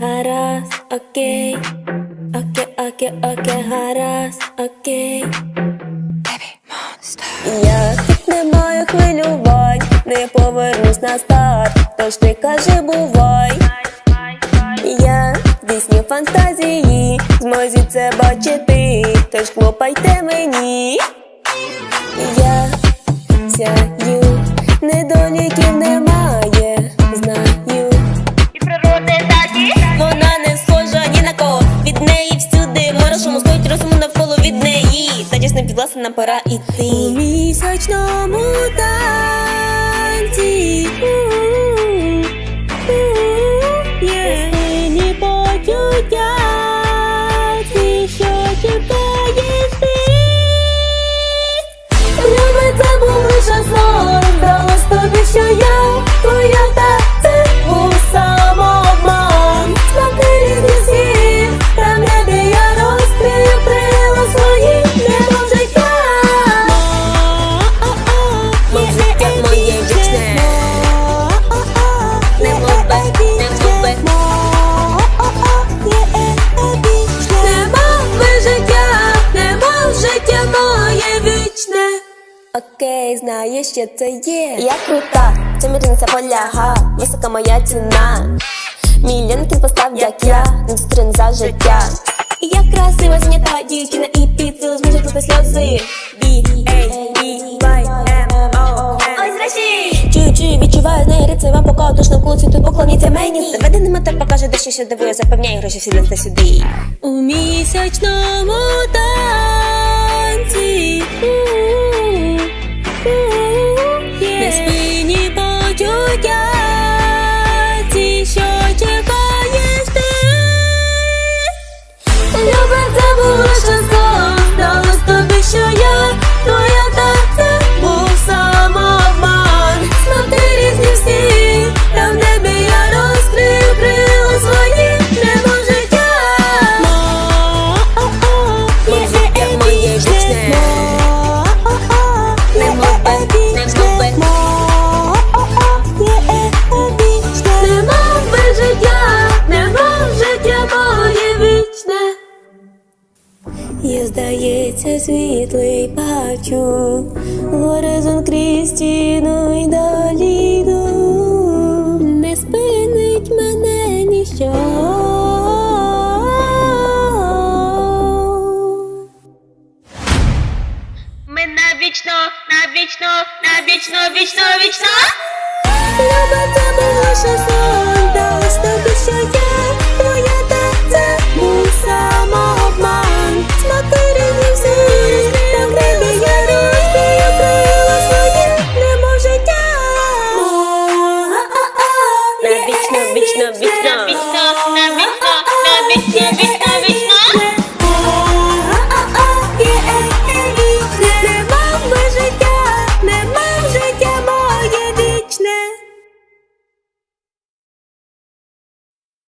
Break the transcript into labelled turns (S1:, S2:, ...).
S1: гаразд, окей. Окей, окей, окей, гаразд, окей. Я тут не маю хвилювань, не повернусь на старт, тож ти кажи бувай. Я здійсню фантазії, зможу це бачити, тож хлопайте мені. Я сяю, недоліків немає, Та дійсно підвласна нам пора іти У місячному танці Єдині почуття Окей, знаю, що це є. Я крута, в цьому поляга, висока моя ціна. Мільйон кін постав, як я, не зустрін за життя. Я красива, знята дівчина, і під силу зможе тут сльози. Бі, ей, бі, вай, ем, о,
S2: Ой, зрачі.
S1: Чую, чую, відчуваю, знаю рицей вам пока тож навколо світу поклоніться мені. Заведений мотор покаже дещо, що дивує, запевняє гроші всі сюди. У місячному танці. Здається, світлий бачу горизонт крізь стіну й доліну. Не спинить мене ніщо.
S2: Ми навічно, навічно, навічно, вічно, вічно.
S1: Любить це лише сон,